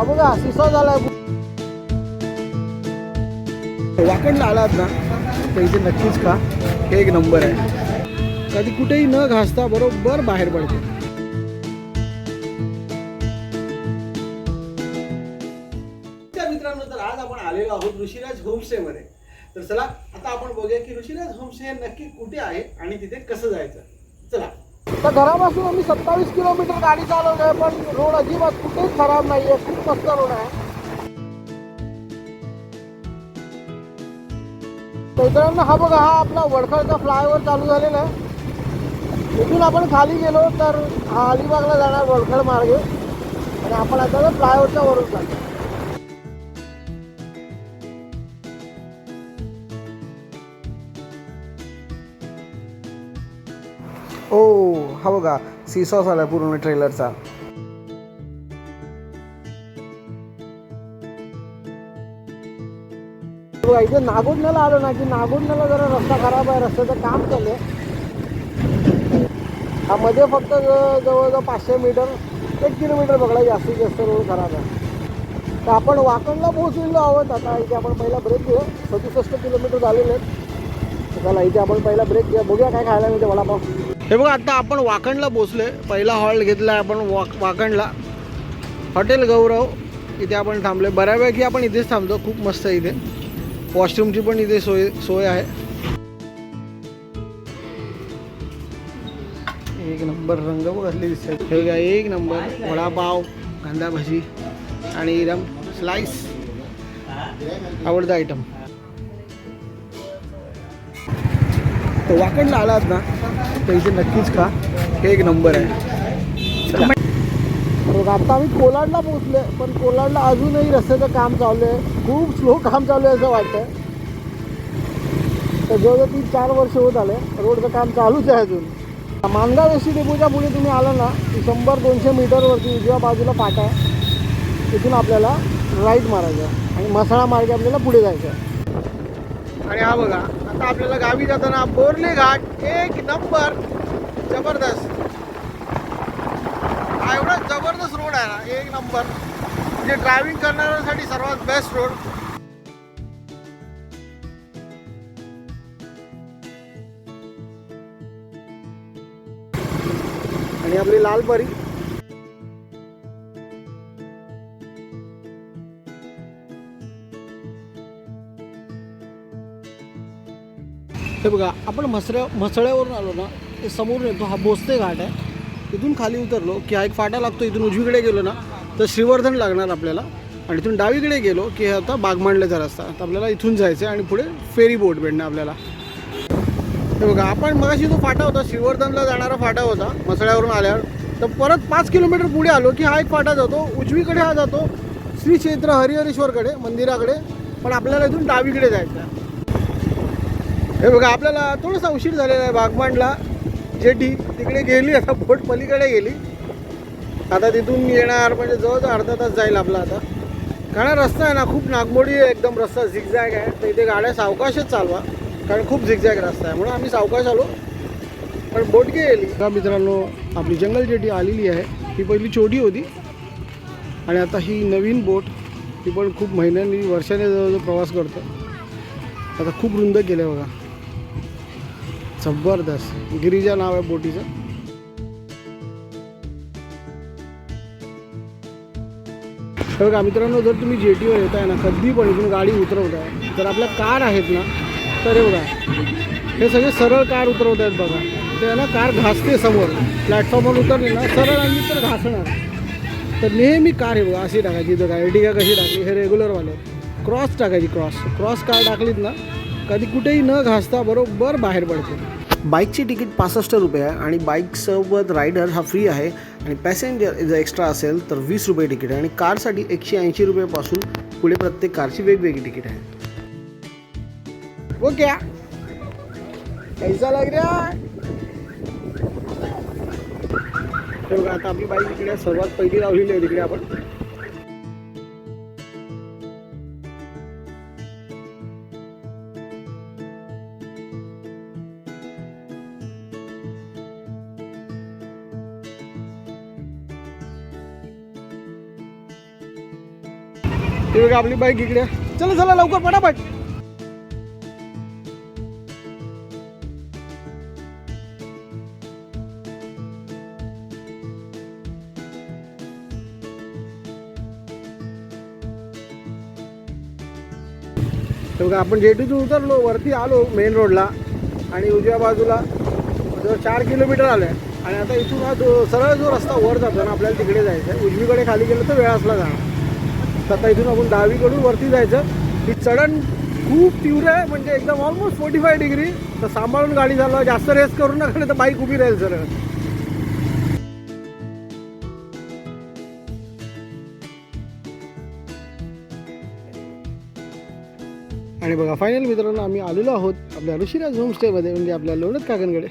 हा बघा सिसो झालाय. वाकडला आलात ना तर इथे नक्कीच खा हे एक नंबर आहे. कधी कुठेही न घासता बरोबर बाहेर पडते. त्या मित्रांनो तर आज आपण आलेलो आहोत ऋषीराज होमस्टे मध्ये. तर चला आता आपण बघूया की ऋषीराज होमस्टे हे नक्की कुठे आहे आणि तिथे कसं जायचं. चला. तर घरापासून आम्ही सत्तावीस किलोमीटर गाडी चालवली आहे पण रोड अजिबात कुठेच खराब नाही आहे खूप मस्त रोड आहे. मित्रांनो हा बघा हा आपला वडखळचा फ्लायओव्हर चालू झालेला आहे. इथून आपण खाली गेलो तर हा अलिबागला जाणार वडखळ मार्गे. आणि आपण आता फ्लायओव्हरच्या वरून जातो ओ हा बघा सीसॉस आला पूर्ण ट्रेलरचा बघा इथे नागोडण्याला आलो ना की नागोडण्याला जरा रस्ता खराब आहे रस्त्याचं काम चालू आहे. हा मध्ये फक्त जवळजवळ पाचशे मीटर एक किलोमीटर बघला जास्तीत जास्त रोड खराब आहे. तर आपण वाकणला पोहोचलेलो आहोत आता इथे आपण पहिला ब्रेक घेऊ. सदुसष्ट किलोमीटर झालेले आहेत. चला इथे आपण पहिला ब्रेक घेऊ. बघूया काय खायला मिळते वडापाव. हे बघा आता आपण वाकणला पोचलोय. पहिला हॉल्ट घेतला आहे आपण वाक वाकणला. हॉटेल गौरव इथे आपण थांबले बऱ्यापैकी आपण इथेच थांबतो. खूप मस्त आहे इथे. वॉशरूमची पण इथे सोय सोय आहे. एक नंबर रंग बघले दिसत दिसतात हे बघा एक नंबर वडापाव कांदा भजी आणि एकदम स्लाइस आवडता आयटम तर वाकडला आलात ना तर इथे नक्कीच खा. हे एक नंबर आहे. आता आम्ही कोलाडला पोहोचलोय पण कोलाडला अजूनही रस्त्याचं काम चालू आहे. खूप स्लो काम चालू आहे असं वाटतंय. तर जवळजवळ तीन चार वर्ष होत आले रोडचं काम चालूच आहे अजून. मानगाव एस टी डेपोच्या पुढे तुम्ही आला ना की शंभर दोनशे मीटरवरती उजव्या बाजूला फाटा आहे. तिथून आपल्याला राईट मारायचं आणि मसाळा मार्गे आपल्याला पुढे जायचं आहे. आणि हा बघा आता आपल्याला गावी जाताना बोरले घाट एक नंबर. जबरदस्त. हा एवढा जबरदस्त रोड आहे ना एक नंबर. म्हणजे ड्रायव्हिंग करणाऱ्यांसाठी सर्वात बेस्ट रोड आणि आपली लालपरी. हे बघा आपण म्हसऱ्या म्हसळ्यावरून आलो ना ते समोरून येतो हा बोसते घाट आहे. तिथून खाली उतरलो की हा एक फाटा लागतो इथून उजवीकडे गेलो ना तर श्रीवर्धन लागणार आपल्याला. आणि इथून डावीकडे गेलो की हे आता बागमांडल्याचा रस्ता. तर आपल्याला इथून जायचं आहे आणि पुढे फेरी बोट भेटणं आपल्याला. हे बघा आपण मगाशी जो फाटा होता श्रीवर्धनला जाणारा फाटा होता मसळ्यावरून आल्यावर तर परत पाच किलोमीटर पुढे आलो की हा एक फाटा जातो उजवीकडे हा जातो श्री क्षेत्र हरिहरेश्वरकडे मंदिराकडे. पण आपल्याला इथून डावीकडे जायचं आहे हे बघा आपल्याला थोडासा उशीर झालेला आहे बागमांडला. जेटी तिकडे गेली आता बोट पलीकडे गेली. आता तिथून येणार म्हणजे जवळजवळ अर्धा तास जाईल आपला आता. कारण रस्ता आहे ना खूप नागमोडी आहे एकदम रस्ता झिगझॅग आहे. तर इथे गाड्या सावकाशच चालवा कारण खूप झिगझॅग रस्ता आहे. म्हणून आम्ही सावकाश आलो. पण बोट गेली. का मित्रांनो आपली जंगल जेटी आलेली आहे. ही पहिली छोटी होती. आणि आता ही नवीन बोट ही पण खूप महिन्यांनी वर्षाने जवळजवळ प्रवास करतो. आता खूप रुंद केलं आहे बघा. जबरदस्त. गिरीजा नाव आहे बोटीचं. तर बघा मित्रांनो जर तुम्ही जेटीवर येताय ना कधी पण इथून गाडी उतरवताय जर आपल्या कार आहेत ना तर हे बघा हे सगळे सरळ कार उतरवत आहेत बघा. ते ना कार घासते समोर. प्लॅटफॉर्मवर उतरली ना सरळ आणली तर घासणार. तर नेहमी कार हे बघा अशी टाकायची. इथं काय एटिका कशी टाकली? हे रेग्युलरवाले क्रॉस टाकायची क्रॉस क्रॉस कार टाकलीत ना कधी कुठेही न घासता बरोबर बाहेर पडते. बाईकची तिकीट पासष्ट रुपये आहे आणि बाईकसोबत रायडर हा फ्री आहे. आणि पॅसेंजर जर एक्स्ट्रा असेल तर वीस रुपये तिकीट आहे. आणि कारसाठी एकशे ऐंशी रुपयेपासून पुढे प्रत्येक कारची वेगवेगळी तिकीट आहे. क्या कैसा लग रहा है आता आपली बाईक इकडे सर्वात पहिली लावलेली आहे तिकडे आपण. ते बघा आपली बाईक इकडे? चला चला लवकर पटापट. हे आपण जेटीतून उतरलो वरती आलो मेन रोडला आणि उजव्या बाजूला जवळ चार किलोमीटर आलं आहे आणि आता इथून हा जो सरळ जो रस्ता वर जातो ना आपल्याला तिकडे जायचं आहे उजवीकडे खाली गेलं तर वेळासला जाणार. तर आता इथून आपण डावीकडून वरती जायचं. ही चढण खूप तीव्र आहे म्हणजे एकदम ऑलमोस्ट फोर्टी फाय डिग्री तर सांभाळून गाडी झालं जास्त रेस करू नका नाही तर बाईक उभी राहील सरळ. आणि बघा फायनल मित्रांनो आम्ही आलेलो आहोत आपल्या ऋषिराज होमस्टेमध्ये म्हणजे आपल्या लोणत काकणकडे